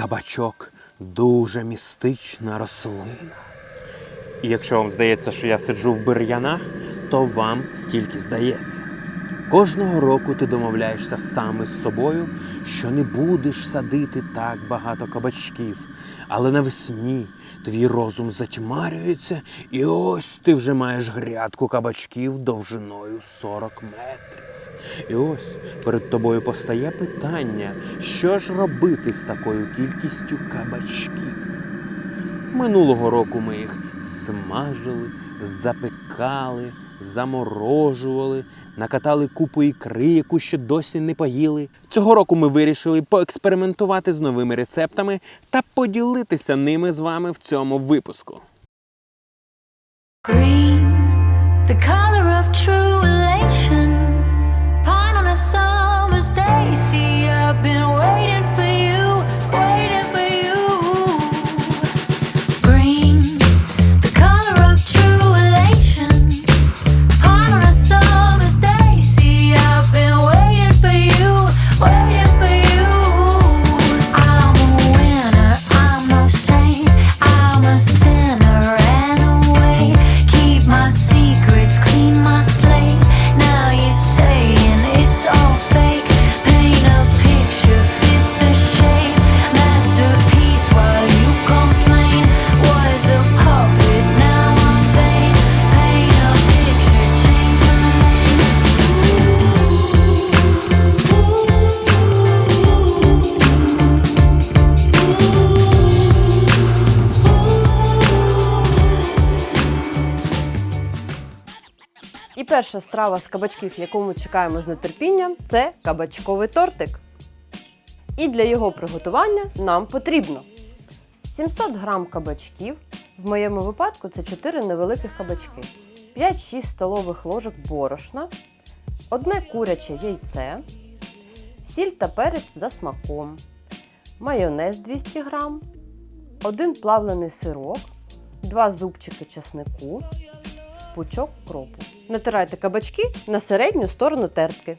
Кабачок дуже містична рослина. І якщо вам здається, що я сиджу в бур'янах, то вам тільки здається. Кожного року ти домовляєшся саме з собою, що не будеш садити так багато кабачків. Але навесні твій розум затьмарюється, і ось ти вже маєш грядку кабачків довжиною 40 метрів. І ось перед тобою постає питання, що ж робити з такою кількістю кабачків. Минулого року ми їх смажили, запекали, заморожували, накатали купу ікри, яку ще досі не поїли. Цього року ми вирішили поекспериментувати з новими рецептами та поділитися ними з вами в цьому випуску. Green, the color І перша страва з кабачків, яку ми чекаємо з нетерпінням, це кабачковий тортик. І для його приготування нам потрібно 700 грам кабачків. В моєму випадку це 4 невеликих кабачки, 5-6 столових ложок борошна, одне куряче яйце, сіль та перець за смаком, майонез 200 грам, один плавлений сирок, 2 зубчики чеснику, пучок кропу. Натирайте кабачки на середню сторону тертки.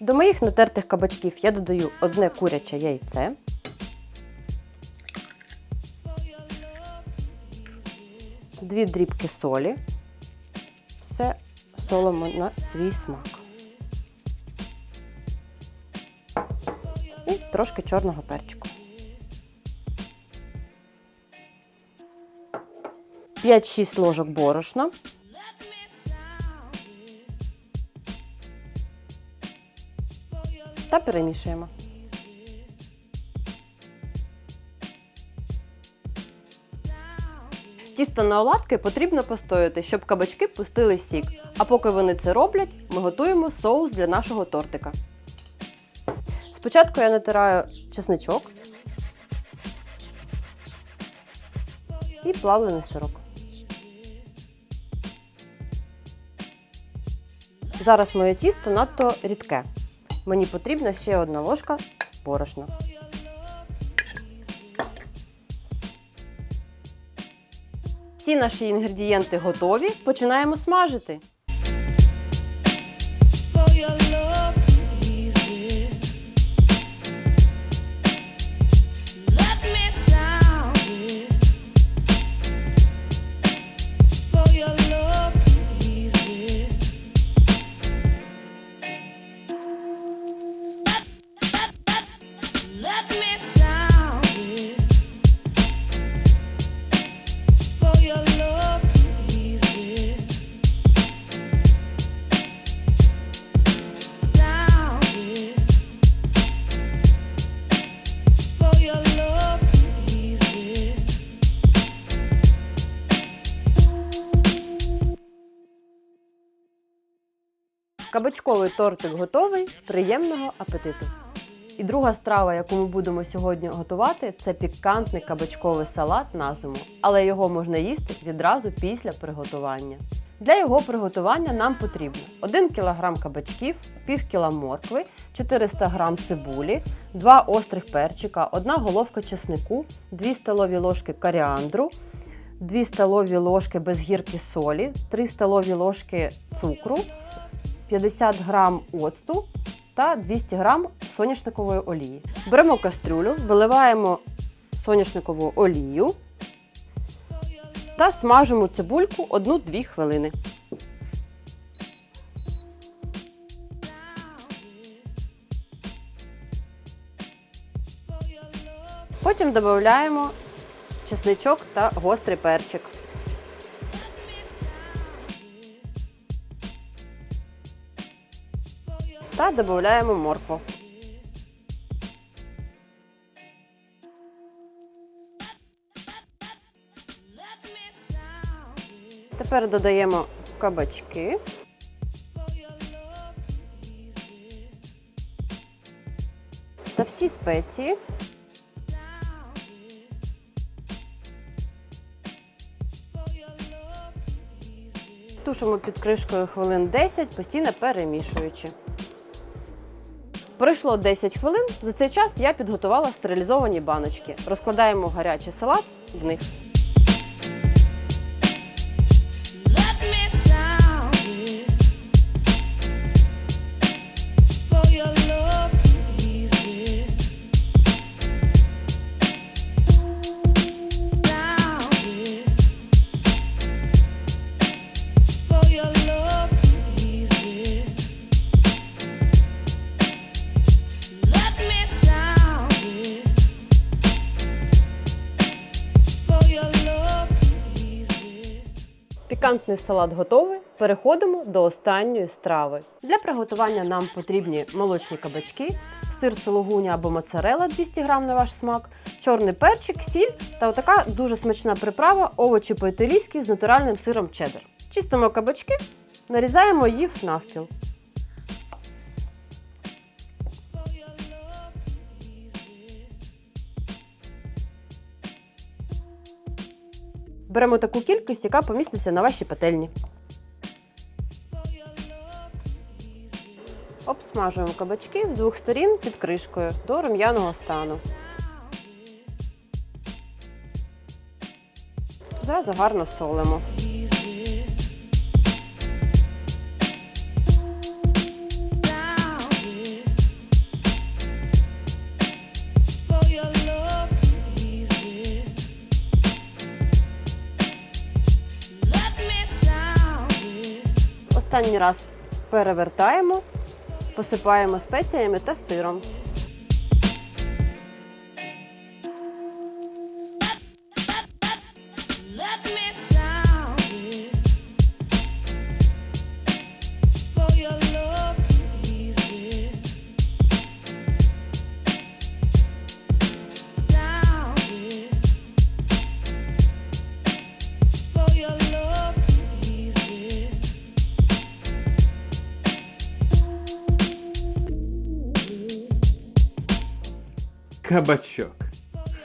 До моїх натертих кабачків я додаю одне куряче яйце. Дві дрібки солі. Все солимо на свій смак. Трошки чорного перчику. 5-6 ложок борошна. Та перемішуємо. Тісто на оладки потрібно постояти, щоб кабачки пустили сік. А поки вони це роблять, ми готуємо соус для нашого тортика. Спочатку я натираю чесничок і плавлений сирок. Зараз моє тісто надто рідке. Мені потрібна ще одна ложка борошна. Всі наші інгредієнти готові. Починаємо смажити. Кабачковий тортик готовий. Приємного апетиту! І друга страва, яку ми будемо сьогодні готувати, це пікантний кабачковий салат на зиму, але його можна їсти відразу після приготування. Для його приготування нам потрібно 1 кг кабачків, пів кіла моркви, 400 г цибулі, 2 острих перчика, 1 головка чеснику, 2 столові ложки коріандру, 2 столові ложки без гірки солі, 3 столові ложки цукру, 50 грам оцту та 200 грам соняшникової олії. Беремо кастрюлю, виливаємо соняшникову олію та смажимо цибульку 1-2 хвилини. Потім додаємо чесничок та гострий перчик. Та додаємо моркву. Тепер додаємо кабачки. Та всі спеції. Тушимо під кришкою хвилин 10, постійно перемішуючи. Пройшло 10 хвилин. За цей час я підготувала стерилізовані баночки. Розкладаємо гарячий салат в них. Пікантний салат готовий. Переходимо до останньої страви. Для приготування нам потрібні молочні кабачки, сир сологуня або моцарела 200 г на ваш смак, чорний перчик, сіль та отака дуже смачна приправа овочі по-італійськи з натуральним сиром чеддер. Чистимо кабачки, нарізаємо їх навпіл. Беремо таку кількість, яка поміститься на вашій пательні. Обсмажуємо кабачки з двох сторін під кришкою до рум'яного стану. Зразу гарно солимо. Останній раз перевертаємо, посипаємо спеціями та сиром. Кабачок.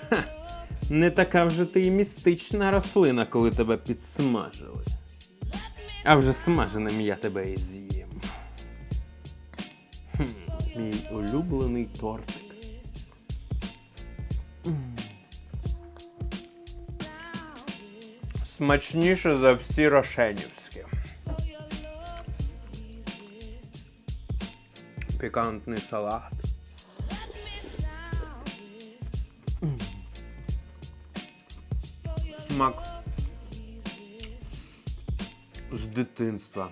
Ха, не така вже ти і містична рослина, коли тебе підсмажили. А вже смаженим я тебе і з'їм. Мій улюблений тортик. Смачніше за всі рошенівські. Пікантний салат. Смак з дитинства.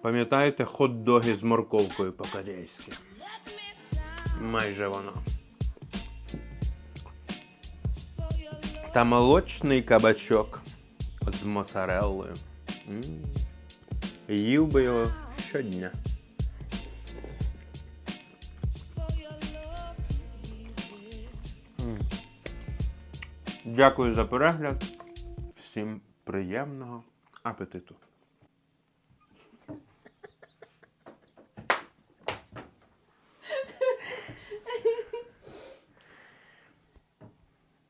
Пам'ятаєте хот-доги з морковкою по-корейськи? Майже воно. Та молочний кабачок з моцареллою. М. Їв би його щодня. М. Дякую за перегляд. Всім приємного апетиту.